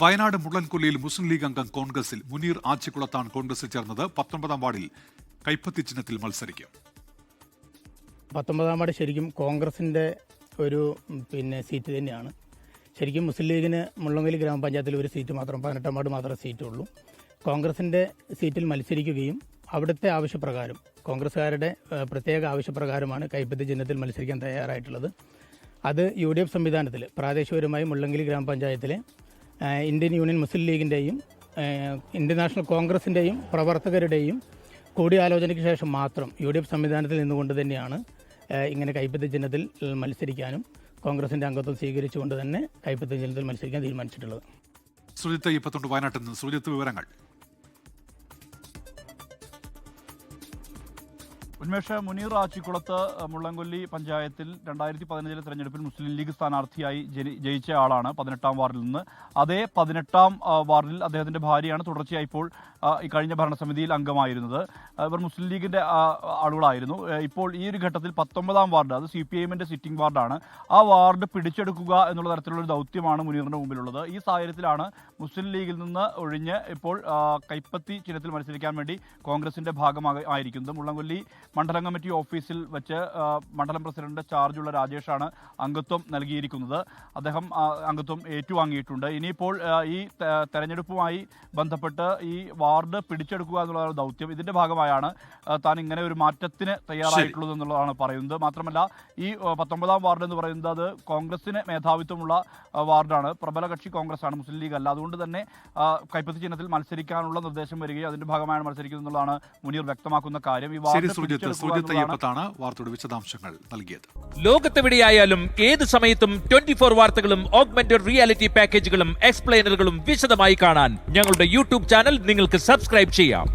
വയനാട് മുള്ളൻകൊല്ലിയിൽ മുസ്ലിം league അംഗം കോൺഗ്രസിൽ മുനീർ ആച്ചിക്കുളത്താണ് കോൺഗ്രസിൽ ചേർന്നത്. പത്തൊമ്പതാം വാർഡിൽ കൈപ്പത്തി ചിഹ്നത്തിൽ മത്സരിക്കും. പത്തൊമ്പതാം വാർഡ് ശരിക്കും കോൺഗ്രസിന്റെ ഒരു പിന്നെ സീറ്റ് തന്നെയാണ്. ശരിക്കും മുസ്ലിം ലീഗിന് മുള്ളൻകൊല്ലി ഗ്രാമപഞ്ചായത്തിൽ ഒരു സീറ്റ് മാത്രം പതിനെട്ടാം വാർഡ് മാത്രമേ സീറ്റുള്ളൂ കോൺഗ്രസിന്റെ സീറ്റിൽ മത്സരിക്കുകയും അവിടുത്തെ ആവശ്യപ്രകാരം കോൺഗ്രസ്സുകാരുടെ പ്രത്യേക ആവശ്യപ്രകാരമാണ് കൈപ്പത്തി ചിഹ്നത്തിൽ മത്സരിക്കാൻ തയ്യാറായിട്ടുള്ളത്. അത് യു ഡി എഫ് സംവിധാനത്തിൽ പ്രാദേശികപരമായി മുള്ളങ്കിലി ഗ്രാമപഞ്ചായത്തിലെ ഇന്ത്യൻ യൂണിയൻ മുസ്ലിം ലീഗിന്റെയും ഇന്ത്യൻ നാഷണൽ കോൺഗ്രസിന്റെയും പ്രവർത്തകരുടെയും കൂടിയാലോചനയ്ക്ക് ശേഷം മാത്രം യു ഡി എഫ് സംവിധാനത്തിൽ നിന്നുകൊണ്ട് തന്നെയാണ് ഇങ്ങനെ കൈപ്പത്തി ചിഹ്നത്തിൽ മത്സരിക്കാനും കോൺഗ്രസിന്റെ അംഗത്വം സ്വീകരിച്ചുകൊണ്ട് തന്നെ കൈപ്പത്തി ചിഹ്നത്തിൽ മത്സരിക്കാൻ തീരുമാനിച്ചിട്ടുള്ളത്. സുജിത്ത് ഇപ്പത്തുണ്ട് വയനാട്ടിൽ നിന്ന്. സുജിത്ത് വിവരങ്ങൾ. ഉന്മേഷ് മുനീർ ആച്ചിക്കുളത്ത് അഹ്, മുള്ളംകൊല്ലി പഞ്ചായത്തിൽ രണ്ടായിരത്തി പതിനഞ്ചിലെ തെരഞ്ഞെടുപ്പിൽ മുസ്ലിം ലീഗ് സ്ഥാനാർത്ഥിയായി ജയിച്ച ആളാണ് പതിനെട്ടാം വാർഡിൽ നിന്ന്. അതേ പതിനെട്ടാം വാർഡിൽ അദ്ദേഹത്തിന്റെ ഭാര്യയാണ് തുടർച്ചയായി ഇപ്പോൾ ഈ കഴിഞ്ഞ ഭരണസമിതിയിൽ അംഗമായിരുന്നത്. ഇവർ മുസ്ലിം ലീഗിന്റെ ആളുകളായിരുന്നു. ഇപ്പോൾ ഈ ഒരു ഘട്ടത്തിൽ പത്തൊമ്പതാം വാർഡ് അത് സി പി എമ്മിന്റെ സിറ്റിംഗ് വാർഡാണ്. ആ വാർഡ് പിടിച്ചെടുക്കുക എന്നുള്ള തരത്തിലുള്ള ഒരു ദൗത്യമാണ് മുനീറിന്റെ മുമ്പിലുള്ളത്. ഈ സാഹചര്യത്തിലാണ് മുസ്ലിം ലീഗിൽ നിന്ന് ഒഴിഞ്ഞ് ഇപ്പോൾ കൈപ്പത്തി ചിഹ്നത്തിൽ മത്സരിക്കാൻ വേണ്ടി കോൺഗ്രസിന്റെ ഭാഗമായിരിക്കുന്നത് മുള്ളംകൊല്ലി മണ്ഡലം കമ്മിറ്റി ഓഫീസിൽ വെച്ച് മണ്ഡലം പ്രസിഡന്റ് ചാർജുള്ള രാജേഷാണ് അംഗത്വം നൽകിയിരിക്കുന്നത്. അദ്ദേഹം അംഗത്വം ഏറ്റുവാങ്ങിയിട്ടുണ്ട്. ഇനിയിപ്പോൾ ഈ തെരഞ്ഞെടുപ്പുമായി ബന്ധപ്പെട്ട് ഈ വാർഡ് പിടിച്ചെടുക്കുക എന്നുള്ളതാണ് ദൗത്യം ഇതിന്റെ ഭാഗമായാണ് താൻ ഇങ്ങനെ ഒരു മാറ്റത്തിന് തയ്യാറായിട്ടുള്ളത് എന്നുള്ളതാണ് പറയുന്നത്. മാത്രമല്ല ഈ പത്തൊമ്പതാം വാർഡ് എന്ന് പറയുന്നത് അത് കോൺഗ്രസിന് മേധാവിത്വമുള്ള വാർഡാണ്. പ്രബല കക്ഷി കോൺഗ്രസ് ആണ് മുസ്ലിം ലീഗ് അല്ല. അതുകൊണ്ട് തന്നെ കൈപ്പത്തി ചിഹ്നത്തിൽ മത്സരിക്കാനുള്ള നിർദ്ദേശം വരികയും അതിന്റെ ഭാഗമായാണ് മത്സരിക്കുന്നത് എന്നുള്ളതാണ് മുനീർ വ്യക്തമാക്കുന്ന കാര്യം. ഈ വാർഡ് വാർത്തയുടെ വിശദാംശങ്ങൾ നൽകിയത്. ലോകത്തെവിടെയായാലും ഏത് സമയത്തും ട്വന്റി ഫോർ വാർത്തകളും ഓഗ്മെന്റഡ് റിയാലിറ്റി പാക്കേജുകളും എക്സ്പ്ലെയിനറുകളും വിശദമായി കാണാൻ ഞങ്ങളുടെ യൂട്യൂബ് ചാനൽ നിങ്ങൾക്ക് സബ്സ്ക്രൈബ് ചെയ്യാം.